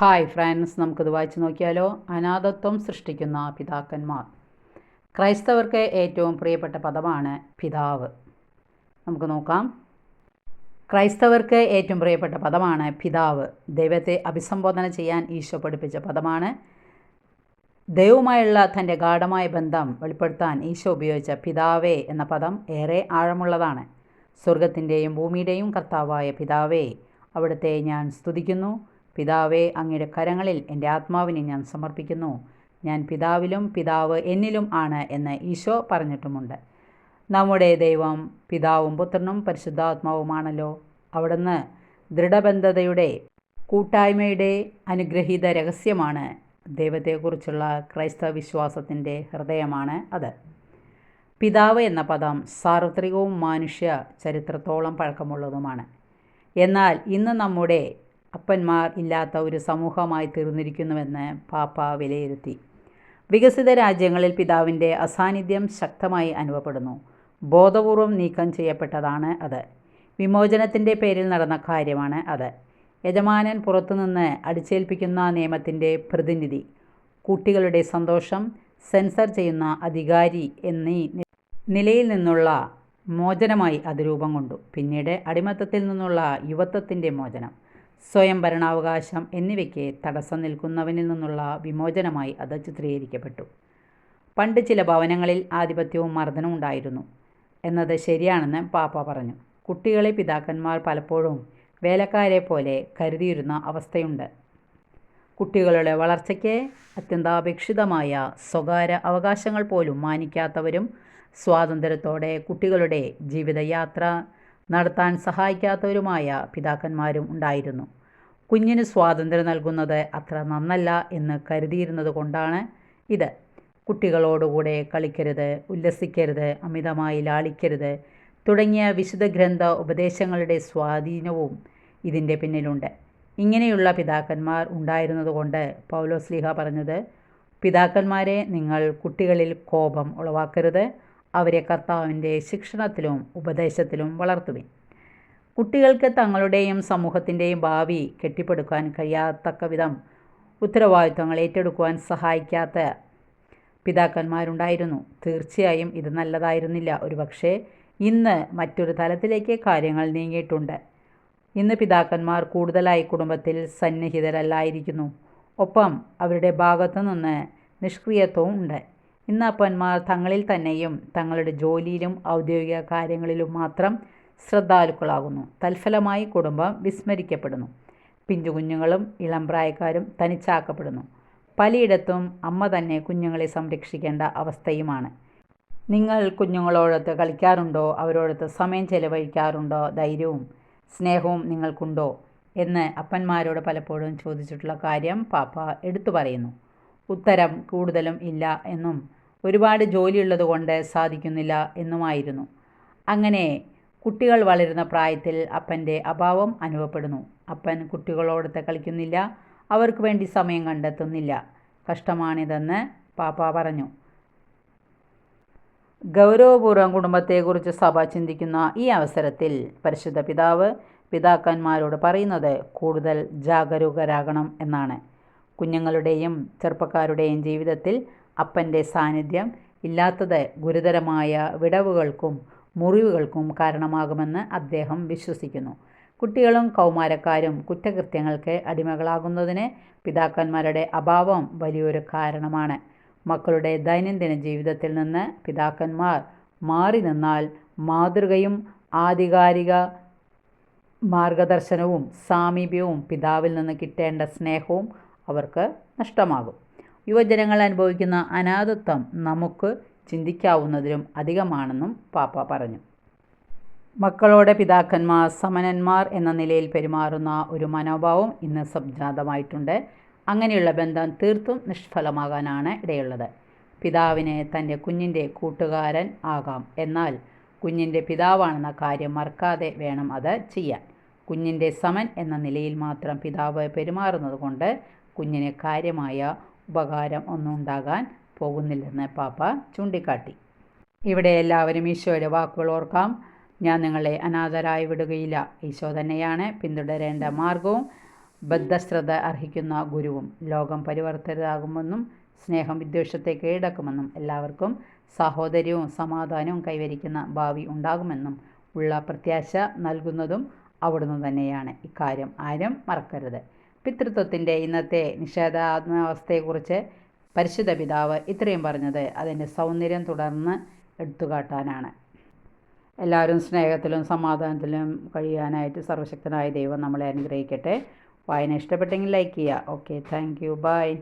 Hi friends നമുക്കിത് വായിച്ചു നോക്കിയാലോ? അനാഥത്വം സൃഷ്ടിക്കുന്ന പിതാക്കന്മാർ. ക്രൈസ്തവർക്ക് ഏറ്റവും പ്രിയപ്പെട്ട പദമാണ് പിതാവ്. നമുക്ക് നോക്കാം. ക്രൈസ്തവർക്ക് ഏറ്റവും പ്രിയപ്പെട്ട പദമാണ് പിതാവ്. ദൈവത്തെ അഭിസംബോധന ചെയ്യാൻ ഈശോ പഠിപ്പിച്ച പദമാണ്. ദൈവവുമായുള്ള തന്റെ ഗാഠമായ ബന്ധം വെളിപ്പെടുത്താൻ ഈശോ ഉപയോഗിച്ച പിതാവേ എന്ന പദം ഏറെ ആഴമുള്ളതാണ്. സ്വർഗത്തിന്റെയും ഭൂമിയുടെയും കർത്താവായ പിതാവേ അവിടുത്തെ ഞാൻ സ്തുതിക്കുന്നു. പിതാവേ അങ്ങയുടെ കരങ്ങളിൽ എന്റെ ആത്മാവിനെ ഞാൻ സമർപ്പിക്കുന്നു. ഞാൻ പിതാവിലും പിതാവ് എന്നിലും ആണ് എന്ന് ഈശോ പറഞ്ഞിട്ടുമുണ്ട്. നമ്മുടെ ദൈവം പിതാവും പുത്രനും പരിശുദ്ധാത്മാവുമാണല്ലോ. അവിടുന്ന് ദൃഢബന്ധതയുടെ കൂട്ടായ്മയുടെ അനുഗ്രഹീത രഹസ്യമാണ് ദൈവത്തെക്കുറിച്ചുള്ള ക്രൈസ്തവ വിശ്വാസത്തിന്റെ ഹൃദയമാണ് അത്. പിതാവ് എന്ന പദം സാർവത്രികവും മനുഷ്യ ചരിത്രത്തോളം പഴക്കമുള്ളതുമാണ്. എന്നാൽ ഇന്ന് നമ്മുടെ അപ്പന്മാർ ഇല്ലാത്ത ഒരു സമൂഹമായി തീർന്നിരിക്കുന്നുവെന്ന് പാപ്പ വിലയിരുത്തി. വികസിത രാജ്യങ്ങളിൽ പിതാവിന്റെ അസാന്നിധ്യം ശക്തമായി അനുഭവപ്പെടുന്നു. ബോധപൂർവം നീക്കം ചെയ്യപ്പെട്ടതാണ് അത്. വിമോചനത്തിന്റെ പേരിൽ നടന്ന കാര്യമാണ് അത്. യജമാനൻ പുറത്തുനിന്ന് അടിച്ചേൽപ്പിക്കുന്ന നിയമത്തിന്റെ പ്രതിനിധി കുട്ടികളുടെ സന്തോഷം സെൻസർ ചെയ്യുന്ന അധികാരി എന്നീ നിലയിൽ നിന്നുള്ള മോചനമായി അത് രൂപം കൊണ്ടു. പിന്നീട് അടിമത്തത്തിൽ നിന്നുള്ള യുവത്വത്തിന്റെ മോചനം. സ്വയം ഭരണാവകാശം എന്നിവയ്ക്ക് തടസ്സം നിൽക്കുന്നവനിൽ നിന്നുള്ള വിമോചനമായി അത് ചിത്രീകരിക്കപ്പെട്ടു. പണ്ട് ചില ഭവനങ്ങളിൽ ആധിപത്യവും മർദ്ദനവും ഉണ്ടായിരുന്നു. എന്നത് ശരിയാണെന്ന് പാപ്പ പറഞ്ഞു. കുട്ടികളെ പിതാക്കന്മാർ പലപ്പോഴും വേലക്കാരെ പോലെ കരുതിയിരുന്ന അവസ്ഥയുണ്ട്. കുട്ടികളുടെ വളർച്ചയ്ക്ക് അത്യന്താപേക്ഷിതമായ സ്വകാര്യ അവകാശങ്ങൾ പോലും മാനിക്കാത്തവരും സ്വാതന്ത്ര്യത്തോടെ കുട്ടികളുടെ ജീവിതയാത്ര നടത്താൻ സഹായിക്കാത്തവരുമായ പിതാക്കന്മാരും ഉണ്ടായിരുന്നു. കുഞ്ഞിന് സ്വാതന്ത്ര്യം നൽകുന്നത് അത്ര നന്നല്ല എന്ന് കരുതിയിരുന്നത് കൊണ്ടാണ് ഇത്. കുട്ടികളോടുകൂടെ കളിക്കരുത് ഉല്ലസിക്കരുത് അമിതമായി ലാളിക്കരുത് തുടങ്ങിയ വിശുദ്ധ ഗ്രന്ഥ ഉപദേശങ്ങളുടെ സ്വാധീനവും ഇതിന്റെ പിന്നിലുണ്ട്. ഇങ്ങനെയുള്ള പിതാക്കന്മാർ ഉണ്ടായിരുന്നതുകൊണ്ട് പൗലോസ്ലിഹ പറഞ്ഞത് പിതാക്കന്മാരെ നിങ്ങൾ കുട്ടികളിൽ കോപം ഉളവാക്കരുത് അവരെ കർത്താവിന്റെ ശിക്ഷണത്തിലും ഉപദേശത്തിലും വളർത്തുവിൻ. കുട്ടികൾക്ക് തങ്ങളുടെയും സമൂഹത്തിന്റെയും ഭാവി കെട്ടിപ്പടുക്കാൻ കഴിയാത്തക്ക വിധം ഉത്തരവാദിത്വങ്ങൾ ഏറ്റെടുക്കുവാൻ സഹായിക്കാത്ത പിതാക്കന്മാരുണ്ടായിരുന്നു. തീർച്ചയായും ഇത് നല്ലതായിരുന്നില്ല. ഒരുപക്ഷെ ഇന്ന് മറ്റൊരു തലത്തിലേക്ക് കാര്യങ്ങൾ നീങ്ങിയിട്ടുണ്ട്. ഇന്ന് പിതാക്കന്മാർ കൂടുതലായി കുടുംബത്തിൽ സന്നിഹിതരല്ലായിരിക്കുന്നു. ഒപ്പം അവരുടെ ഭാഗത്തു നിന്ന് നിഷ്ക്രിയത്വവും ഉണ്ട്. ഇന്ന് അപ്പന്മാർ തങ്ങളിൽ തന്നെയും തങ്ങളുടെ ജോലിയിലും ഔദ്യോഗിക കാര്യങ്ങളിലും മാത്രം ശ്രദ്ധാലുക്കളാകുന്നു. തൽഫലമായി കുടുംബം വിസ്മരിക്കപ്പെടുന്നു. പിഞ്ചുകുഞ്ഞുങ്ങളും ഇളം പ്രായക്കാരും തനിച്ചാക്കപ്പെടുന്നു. പലയിടത്തും അമ്മ തന്നെ കുഞ്ഞുങ്ങളെ സംരക്ഷിക്കേണ്ട അവസ്ഥയുമാണ്. നിങ്ങൾ കുഞ്ഞുങ്ങളോടൊത്ത് കളിക്കാറുണ്ടോ? അവരോടൊത്ത് സമയം ചെലവഴിക്കാറുണ്ടോ? ധൈര്യവും സ്നേഹവും നിങ്ങൾക്കുണ്ടോ? എന്ന് അപ്പന്മാരോട് പലപ്പോഴും ചോദിച്ചിട്ടുള്ള കാര്യം പാപ്പ എടുത്തു പറയുന്നു. ഉത്തരം കൂടുതലും ഇല്ല എന്നും ഒരുപാട് ജോലിയുള്ളത് കൊണ്ട് സാധിക്കുന്നില്ല എന്നുമായിരുന്നു. അങ്ങനെ കുട്ടികൾ വളരുന്ന പ്രായത്തിൽ അപ്പന്റെ അഭാവം അനുഭവപ്പെടുന്നു. അപ്പൻ കുട്ടികളോടൊത്ത് കളിക്കുന്നില്ല അവർക്ക് വേണ്ടി സമയം കണ്ടെത്തുന്നില്ല. കഷ്ടമാണിതെന്ന് പാപ്പ പറഞ്ഞു. ഗൗരവപൂർവം കുടുംബത്തെക്കുറിച്ച് സഭ ചിന്തിക്കുന്ന ഈ അവസരത്തിൽ പരിശുദ്ധ പിതാവ് പിതാക്കന്മാരോട് പറയുന്നത് കൂടുതൽ ജാഗരൂകരാകണം എന്നാണ്. കുഞ്ഞുങ്ങളുടെയും ചെറുപ്പക്കാരുടെയും ജീവിതത്തിൽ അപ്പന്റെ സാന്നിധ്യം ഇല്ലാത്തത് ഗുരുതരമായ വിടവുകൾക്കും മുറിവുകൾക്കും കാരണമാകുമെന്ന് അദ്ദേഹം വിശ്വസിക്കുന്നു. കുട്ടികളും കൗമാരക്കാരും കുറ്റകൃത്യങ്ങൾക്ക് അടിമകളാകുന്നതിന് പിതാക്കന്മാരുടെ അഭാവം വലിയൊരു കാരണമാണ്. മക്കളുടെ ദൈനംദിന ജീവിതത്തിൽ നിന്ന് പിതാക്കന്മാർ മാറി നിന്നാൽ മാതൃകയും ആധികാരിക മാർഗദർശനവും സാമീപ്യവും പിതാവിൽ നിന്ന് കിട്ടേണ്ട സ്നേഹവും അവർക്ക് നഷ്ടമാകും. യുവജനങ്ങൾ അനുഭവിക്കുന്ന അനാഥത്വം നമുക്ക് ചിന്തിക്കാവുന്നതിലും അധികമാണെന്നും പാപ്പ പറഞ്ഞു. മക്കളോടെ പിതാക്കന്മാർ സമനന്മാർ എന്ന നിലയിൽ പെരുമാറുന്ന ഒരു മനോഭാവം ഇന്ന് സംജാതമായിട്ടുണ്ട്. അങ്ങനെയുള്ള ബന്ധം തീർത്തും നിഷ്ഫലമാകാനാണ് ഇടയുള്ളത്. പിതാവിനെ തന്റെ കുഞ്ഞിന്റെ കൂട്ടുകാരൻ ആകാം. എന്നാൽ കുഞ്ഞിന്റെ പിതാവാണെന്ന കാര്യം മറക്കാതെ വേണം അത് ചെയ്യാൻ. കുഞ്ഞിന്റെ സമൻ എന്ന നിലയിൽ മാത്രം പിതാവ് പെരുമാറുന്നത് കൊണ്ട് കുഞ്ഞിന് കാര്യമായ ഉപകാരം ഒന്നും ഉണ്ടാകാൻ പോകുന്നില്ലെന്ന് പാപ്പ ചൂണ്ടിക്കാട്ടി. ഇവിടെ എല്ലാവരും ഈശോയുടെ വാക്കുകൾ ഓർക്കാം. ഞാൻ നിങ്ങളെ അനാഥരായി വിടുകയില്ല. ഈശോ തന്നെയാണ് പിന്തുടരേണ്ട മാർഗവും ബദ്ധശ്രദ്ധ അർഹിക്കുന്ന ഗുരുവും. ലോകം പരിവർത്തരാകുമെന്നും സ്നേഹം വിദ്വേഷത്തെ കീഴടക്കുമെന്നും എല്ലാവർക്കും സാഹോദര്യവും സമാധാനവും കൈവരിക്കുന്ന ഭാവി ഉണ്ടാകുമെന്നും ഉള്ള പ്രത്യാശ നൽകുന്നതും അവിടുന്ന് തന്നെയാണ്. ഇക്കാര്യം ആരും മറക്കരുത്. പിതൃത്വത്തിന്റെ ഇന്നത്തെ നിഷേധാത്മാവസ്ഥയെക്കുറിച്ച് പരിശുദ്ധ പിതാവ് ഇത്രയും പറഞ്ഞത്. അതിന്റെ സൗന്ദര്യം തുടർന്ന് എടുത്തുകാട്ടാനാണ്. എല്ലാവരും സ്നേഹത്തിലും സമാധാനത്തിലും കഴിയാനായിട്ട് സർവശക്തനായ ദൈവം നമ്മളെ അനുഗ്രഹിക്കട്ടെ. വായന ഇഷ്ടപ്പെട്ടെങ്കിൽ ലൈക്ക് ചെയ്യുക. Okay thank you. ബൈ.